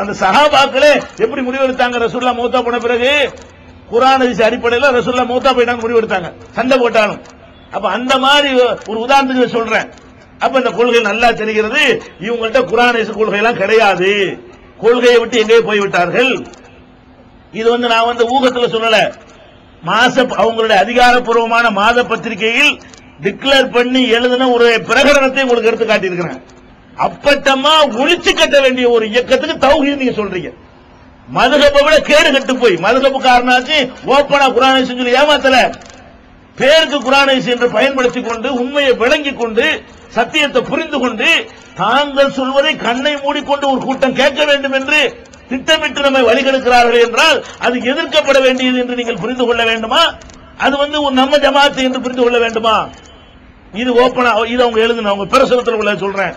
அந்த சகாபாக்களே எப்படி முடிவெடுத்தாங்க? ரசூல்லா மூத்தா போன பிறகு குரான் ஹதீஸ் அடிப்படையில் ரசூல்லா மூத்தா போயிட்டாங்க முடிவெடுத்தாங்க. சண்டை போட்டாலும். அப்ப அந்த மாதிரி ஒரு உதாரணத்துக்கு சொல்றேன். அப்ப இந்த கொள்கை நல்லா தெரிகிறது. இவங்கள்ட்ட குரான் ஹதீஸ் கொள்கை எல்லாம் கிடையாது. கொள்கையை விட்டு எங்கேயே போய்விட்டார்கள். இது வந்து நான் வந்து ஊகத்துல சொல்லல. மாச அவங்களுடைய அதிகாரப்பூர்வமான மாத பத்திரிகையில் டிக்ளேர் பண்ணி எழுதின ஒரு பிரகடனத்தை உங்களுக்கு எடுத்து காட்டியிருக்கிறேன். அப்பட்டமா ஒழிச்சு கட்ட வேண்டிய ஒரு இயக்கத்துக்கு தௌஹீத் நீங்க சொல்றீங்க. மதுகப்பை விட கேடு கட்டு போய் மதுகப்பு காரணாச்சு ஓப்பனா குரானை சொல்லி ஏமாத்தல. பேருக்கு குரானை என்று பயன்படுத்திக் கொண்டு உண்மையை விளங்கிக் கொண்டு சத்தியத்தை புரிந்து கொண்டு தாங்கள் சொல்வதை கண்ணை மூடிக்கொண்டு ஒரு கூட்டம் கேட்க வேண்டும் என்று திட்டமிட்டு நம்மை வழிகெடுக்கிறார்கள் என்றால் அது எதிர்க்கப்பட வேண்டியது என்று நீங்கள் புரிந்து கொள்ள வேண்டுமா? அது வந்து ஒரு நம்ம ஜமாத்து என்று புரிந்து கொள்ள வேண்டுமா? இது ஓப்பனா இது அவங்க எழுதுன அவங்க பிரசுரத்தில் உள்ள சொல்றேன்.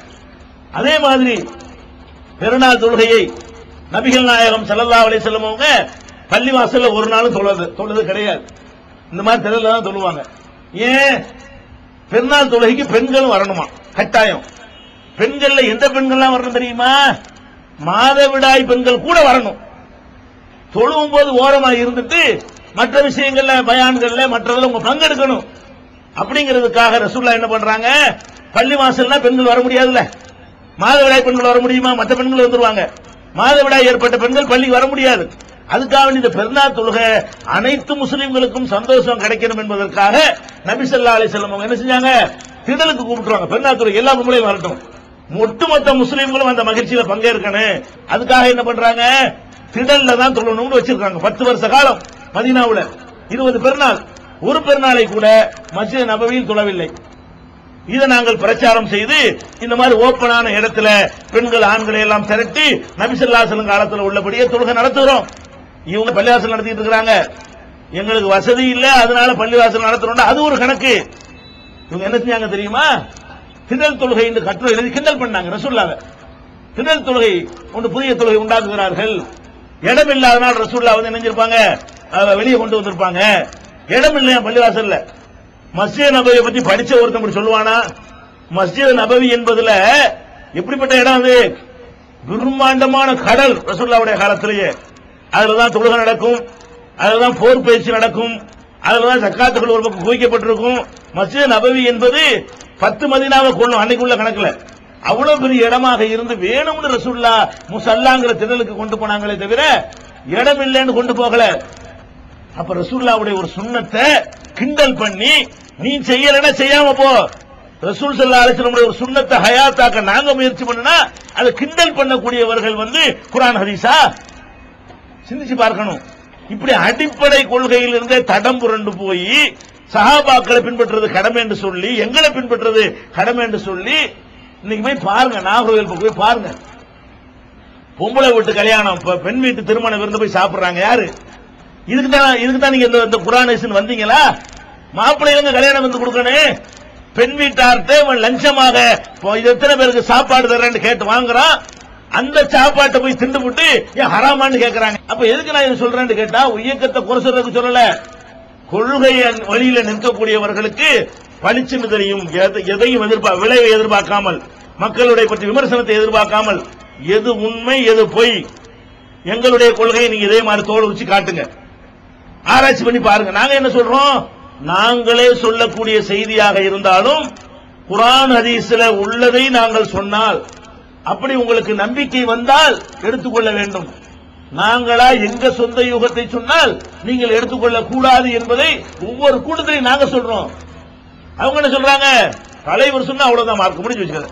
அதே மாதிரி பெருநாள் தொழுகையை நபிகள் நாயகம் செல்லல்லா அலி வஸல்லம் அவங்க பள்ளிவாசல்ல ஒரு நாளும் தொழுது. தொழுது கிடையாது. இந்த மாதிரி தெருல தான் தொழுவாங்க. ஏன்? பெருநாள் தொழுகைக்கு பெண்களும் வரணுமா? கட்டாயம். பெண்கள்ல எந்த பெண்கள்லாம் வரணும் தெரியுமா? மாதவிடாய் பெண்கள் கூட வரணும். தொழுவும் போது ஓரமா இருந்துட்டு மற்ற விஷயங்கள்ல பயான்கள்ல மற்றதுல உங்க பங்கெடுக்கணும். அப்படிங்கிறதுக்காக ரசூல்லா என்ன பண்றாங்க? பள்ளி வாசல்னா பெண்கள் வர முடியாதுல்ல. மாதவிடாய் பெண்கள் வர முடியுமா? மற்ற பெண்கள் வந்துருவாங்க. மாதவிடாய் ஏற்பட்ட பெண்கள் பள்ளிக்கு வர முடியாது. அதுக்காக இந்த பெருநாள் தொழுகை அனைத்து முஸ்லிம்களுக்கும் சந்தோஷம் கிடைக்கணும் என்பதற்காக நபிசல்லா அலி செல்லம் என்ன செஞ்சாங்க? திடலுக்கு கூப்பிட்டுருவாங்க. பெருநாள் தொழுகை எல்லா பொம்பளையும் வரட்டும். ஒட்டுமொத்த முஸ்லிம்களும் அந்த மகிழ்ச்சியில பங்கேற்கணும். அதுக்காக என்ன பண்றாங்க? திடல்ல தான் தொழணும்னு வச்சிருக்காங்க. பத்து வருஷ காலம் மதினாவுல. இருபது பெருநாள். ஒரு பெருநாளை கூட மஸ்ஜித் நபவியில் தொழவில்லை. இதை நாங்கள் பிரச்சாரம் செய்து இந்த மாதிரி ஓப்பனான இடத்துல பெண்கள் ஆண்களை எல்லாம் திரட்டி நபிசல்லாசலம் காலத்தில் உள்ளபடியே தொழுகை நடத்துகிறோம் இவங்க பள்ளிவாசல் நடத்திட்டு இருக்கிறாங்க. எங்களுக்கு வசதி இல்ல அதனால பள்ளிவாசல் நடத்துறோம் அது ஒரு கணக்கு. இவங்க என்ன செஞ்சாங்க தெரியுமா? திடல் தொழுகை என்று கட்டுரை எழுதி கிண்டல் பண்ணாங்க ரசூல்லாவ திடல் தொழுகை ஒன்று புதிய தொழுகை உண்டாக்குகிறார்கள். இடம் இல்லாதனால் ரசூல்லா வந்து நினைஞ்சிருப்பாங்க வெளியே கொண்டு வந்திருப்பாங்க. இடம் இல்லையா பள்ளிவாசல்ல? மஸ்ஜித் நபவியை பத்தி படிச்ச ஒருத்தன் சொல்லுவானா? மஸ்ஜித் நபவி என்பதுல எப்படிப்பட்ட இடம் அது? பிரம்மாண்டமான கடல் ரசுல்லாவுடைய காலத்திலேயே. அதுலதான் தொழுகை நடக்கும் அதுலதான் போர் பயிற்சி நடக்கும் அதுலதான் சக்காத்துகள் ஒரு பக்கம் குவிக்கப்பட்டிருக்கும். மஸ்ஜித் நபவி என்பது பத்து மதினாவை கொள்ளும் அன்னைக்குள்ள கணக்குல. அவ்வளவு பெரிய இடமாக இருந்து வேணும்னு ரசுல்லா முசல்லாங்கிற திடலுக்கு கொண்டு போனாங்களே தவிர இடம் இல்லைன்னு கொண்டு போகல. அப்ப ரசூல்லாவுடைய ஒரு சுண்ணத்தை கிண்டல் பண்ணி நீ செய்யலன்னா செய்யாம போ. ரசூல் சல்லா அலிஸ்லமுடைய ஒரு சுண்ணத்தை ஹயாத்தாக்க நாங்க முயற்சி பண்ணனா அதை கிண்டல் பண்ணக்கூடியவர்கள் வந்து குரான் ஹதீஸா சிந்திச்சு பார்க்கணும். இப்படி அடிப்படை கொள்கையில் இருந்தே தடம் புரண்டு போய் சஹாபாக்களை பின்பற்றுறது கடமை என்று சொல்லி எங்களை பின்பற்றுறது கடமை என்று சொல்லி இன்னைக்கு போய் பாருங்க நாகர்கோவில் போய் பாருங்க. பொம்பளை வீட்டு கல்யாணம் பெண் வீட்டு திருமணம் விருந்து போய் சாப்பிடுறாங்க யாரு? இதுக்கு தான் இதுக்கு தான் நீங்க இந்த குரான் வந்தீங்களா? மாப்பிள்ளைங்க கல்யாணம் வந்து கொடுக்கணும் பெண் வீட்டார்ட்ட இவன் லஞ்சமாக இப்போ எத்தனை பேருக்கு சாப்பாடு தர்றேன்னு கேட்டு வாங்குறான். அந்த சாப்பாட்டை போய் திண்டுபிட்டு ஏன் ஹராமான்னு கேட்கறாங்க அப்ப எதுக்கு நான் இதை சொல்றேன்னு கேட்டா இயக்கத்தை குறை சொல்றதுக்கு சொல்லல. கொள்கை வழியில நிற்கக்கூடியவர்களுக்கு பளிச்சுன்னு தெரியும். எதையும் எதிர்பார்க்க விளைவை எதிர்பார்க்காமல் மக்களுடைய பற்றி விமர்சனத்தை எதிர்பார்க்காமல் எது உண்மை எது பொய் எங்களுடைய கொள்கையை நீங்க இதே மாதிரி தோடு வச்சு காட்டுங்க. ஆராய்ச்சி பண்ணி பாருங்க. நாங்க என்ன சொல்றோம்? நாங்களே சொல்லக்கூடிய செய்தியாக இருந்தாலும் குரான் ஹதீஸ்ல உள்ளதை நாங்கள் சொன்னால் அப்படி உங்களுக்கு நம்பிக்கை வந்தால் எடுத்துக்கொள்ள வேண்டும். நாங்களா எங்க சொந்த யுகத்தை சொன்னால் நீங்கள் எடுத்துக்கொள்ள கூடாது என்பதை ஒவ்வொரு கூட்டத்திலையும் நாங்க சொல்றோம். அவங்க என்ன சொல்றாங்க? தலைவர் சொன்னா அவ்வளவுதான் மார்க் முடிஞ்சு வச்சுக்கல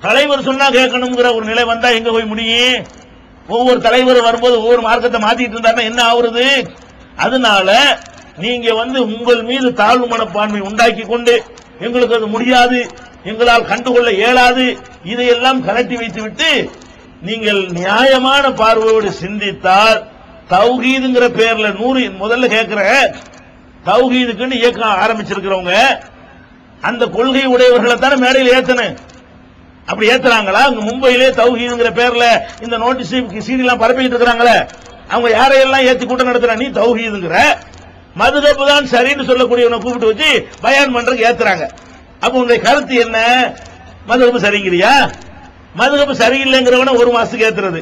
தலைவர் சொன்னா கேட்கணுங்கிற ஒரு நிலை வந்தா எங்க போய் முடியும்? ஒவ்வொரு தலைவர் வரும்போது ஒவ்வொரு மார்க்கத்தை மாத்திட்டு இருந்தாருன்னா என்ன ஆகுறது? அதனால நீங்க வந்து உங்கள் மீது தாழ்வு மனப்பான்மை உண்டாக்கி கொண்டு எங்களுக்கு அது முடியாது எங்களால் கண்டுகொள்ள இயலாது இதையெல்லாம் கலட்டி வைத்துவிட்டு நீங்கள் நியாயமான பார்வையோடு சிந்தித்தால் தௌஹீதுங்கிற பேர்ல நூறு முதல்ல கேட்கிற தௌஹீதுக்குன்னு இயக்கம் ஆரம்பிச்சிருக்கிறவங்க அந்த கொள்கை உடையவர்களை தானே மேடையில் ஏத்தனு அப்படி ஏத்துறாங்களா? அங்க மும்பையிலே தௌஹீதுங்கிற பேர்ல இந்த நோட்டீஸ் சீடி எல்லாம் பரப்பிட்டு இருக்கிறாங்களே. அவங்க யாரையெல்லாம் ஏத்தி கூட்டம் நடத்துறா? நீ தௌஹீதுங்கிற. மதுகப்பு தான் சரின்னு சொல்லக்கூடியவனை கூப்பிட்டு வச்சு பயான் பண்றதுக்கு ஏத்துறாங்க. அப்ப உங்களுடைய கருத்து என்ன? மதுகப்பு சரிங்கிறியா? மதுகப்பு சரியில்லைங்கிறவன ஒரு மாசத்துக்கு ஏத்துறது.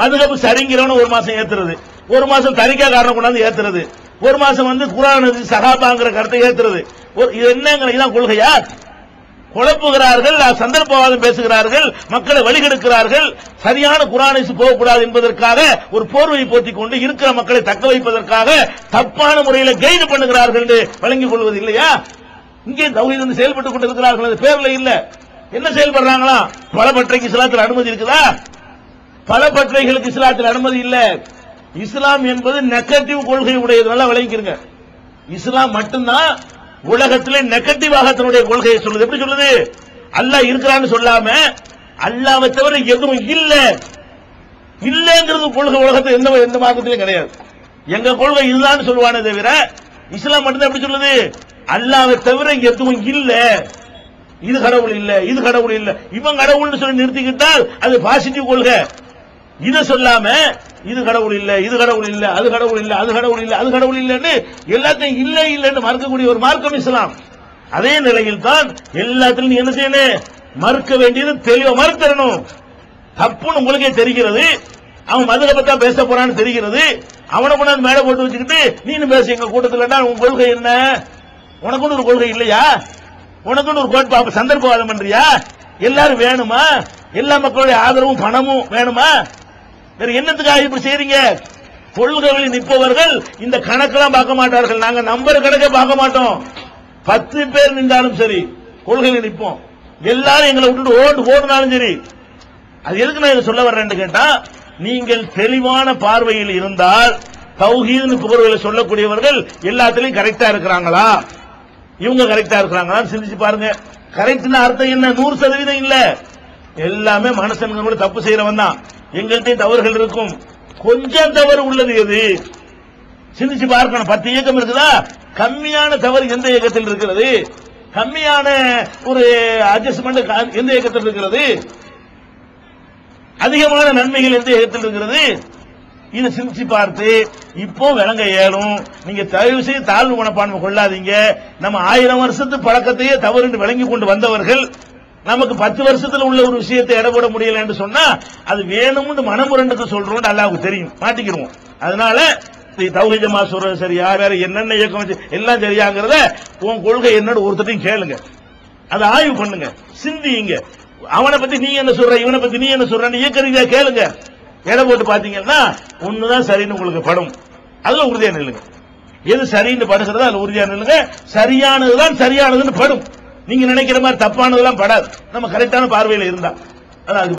மதுகப்பு சரிங்கிறவன ஒரு மாசம் ஏத்துறது. ஒரு மாசம் தரிக்கா காரணம் கொண்டாந்து ஏத்துறது. ஒரு மாசம் வந்து குரான் சகாபாங்கிற கருத்தை ஏத்துறது. இது என்னங்கிற இதான் கொள்கையா? குழப்புகிறார்கள் சந்தர்ப்பவாதம் பேசுகிறார்கள் மக்களை வழிகெடுக்கிறார்கள். சரியான குரானிசு போகக்கூடாது என்பதற்காக ஒரு போர்வை போத்திக் கொண்டு இருக்கிற மக்களை தக்க வைப்பதற்காக தப்பான முறையில கைடு பண்ணுகிறார்கள் என்று வழங்கிக் கொள்வது இல்லையா? இங்கே தௌஹீத் வந்து செயல்பட்டுக் கொண்டிருக்கிறார்கள் அது பேர்ல இல்ல. என்ன செயல்படுறாங்களா? பல பற்றைக்கு இஸ்லாத்தில் அனுமதி இருக்குதா? பல பற்றைகளுக்கு இஸ்லாத்தில் அனுமதி இல்ல. இஸ்லாம் என்பது நெகட்டிவ் கொள்கை உடையதுனால விளங்கிக்கிறங்க இஸ்லாம் மட்டும்தான் உலகத்திலே நெகட்டிவாக தன்னுடைய கொள்கையை சொல்லுது. எப்படி சொல்லுது? அல்லாஹ் இருக்கிறான்னு சொல்லாம அல்லாவை தவிர எதுவும் இல்ல. இல்லங்கிறது கொள்கை உலகத்தில் எந்த எந்த மார்க்கத்திலும் கிடையாது. எங்க கொள்கை இதுதான் சொல்லுவானே தவிர இஸ்லாம் மட்டும்தான் எப்படி சொல்லுது? அல்லாவை தவிர எதுவும் இல்ல. இது கடவுள் இல்ல இது கடவுள் இல்ல. இவன் கடவுள்னு சொல்லி நிறுத்திக்கிட்டால் அது பாசிட்டிவ் கொள்கை. இதை சொல்லாம இது கடவுள் இல்ல இது கடவுள் இல்ல அது கடவுள் இல்ல அது கடவுள் இல்ல அது கடவுள் இல்லைன்னு எல்லாத்தையும் இல்லை இல்லைன்னு மறுக்கக்கூடிய ஒரு மார்க்கம் இஸ்லாம். அதே நிலையில் தான் எல்லாத்திலும் நீ என்ன செய்யணும் மறுக்க வேண்டியது தெளிவா மறுத்தரணும் தப்புன்னு உங்களுக்கே தெரிகிறது. அவன் மதுரை பத்தா பேச போறான்னு தெரிகிறது. அவனை கொண்டாந்து மேல போட்டு வச்சுக்கிட்டு நீனு பேச எங்க கூட்டத்தில் உன் கொள்கை என்ன? உனக்குன்னு ஒரு கொள்கை இல்லையா? உனக்குன்னு ஒரு கோட்பா சந்தர்ப்பவாதம் பண்றியா? எல்லாரும் வேணுமா? எல்லா மக்களுடைய ஆதரவும் பணமும் வேணுமா? வேற என்னத்துக்காக இப்படி செய்றீங்க? கொள்கைகளில் நிற்பவர்கள் இந்த கணக்கெல்லாம் பார்க்க மாட்டார்கள். நாங்க நம்பர் கணக்கே பார்க்க மாட்டோம். பத்து பேர் நின்றாலும் சரி கொள்கையில் நிற்போம். எல்லாரும் எங்களை விட்டுட்டு ஓட்டு ஓடுனாலும் சரி. அது எதுக்கு நான் இதை சொல்ல வர்றேன்னு கேட்டா நீங்கள் தெளிவான பார்வையில் இருந்தால் தௌஹீதுன்னு புகழ்களை சொல்லக்கூடியவர்கள் எல்லாத்துலயும் கரெக்டா இருக்கிறாங்களா? இவங்க கரெக்டா இருக்கிறாங்களான்னு சிந்திச்சு பாருங்க. கரெக்ட்னு அர்த்தம் என்ன? நூறு சதவீதம் இல்ல. எல்லாமே மனுஷன் கூட தப்பு செய்யறவன் தான். எங்கள்கிட்ட தவறுகள் இருக்கும். கொஞ்சம் தவறு உள்ளது எது? சிந்திச்சு பார்க்கணும். பத்து இயக்கம் இருக்குதா? கம்மியான தவறு எந்த இயக்கத்தில் இருக்கிறது? கம்மியான ஒரு அட்ஜஸ்ட்மெண்ட் எந்த இயக்கத்தில் இருக்கிறது? அதிகமான நன்மைகள் எந்த இயக்கத்தில் இருக்கிறது? இதை சிந்திச்சு பார்த்து இப்போ விளங்க இயலும். நீங்க தயவு செய்து தாழ்வு மனப்பான்மை கொள்ளாதீங்க. நம்ம ஆயிரம் வருஷத்து பழக்கத்தையே தவறு என்று விளங்கி கொண்டு வந்தவர்கள் நமக்கு பத்து வருஷத்துல உள்ள ஒரு விஷயத்தை இடப்பட முடியல என்று சொன்னா அது வேணும்னு மனமுரண்டுக்கு சொல்றோம் அல்லாவுக்கு தெரியும். மாட்டிக்கிடுவோம். அதனால தௌஹி ஜமா சொல்றது சரியா வேற என்னென்ன இயக்கம் வச்சு எல்லாம் சரியாங்கிறத உன் கொள்கை என்னன்னு ஒருத்தரையும் கேளுங்க. அதை ஆய்வு பண்ணுங்க. சிந்தியுங்க. அவனை பத்தி நீ என்ன சொல்ற இவனை பத்தி நீ என்ன சொல்றன்னு இயக்க கேளுங்க. எடை போட்டு பாத்தீங்கன்னா ஒண்ணுதான் சரின்னு உங்களுக்கு படும். அதுல உறுதியா நில்லுங்க. எது சரின்னு படுகிறதோ அதுல உறுதியா நில்லுங்க. சரியானதுதான் சரியானதுன்னு படும். நீங்க நினைக்கிற மாதிரி தப்பானதெல்லாம் படாது. நம்ம கரெக்டான பார்வையில இருந்தா. அதான் அது.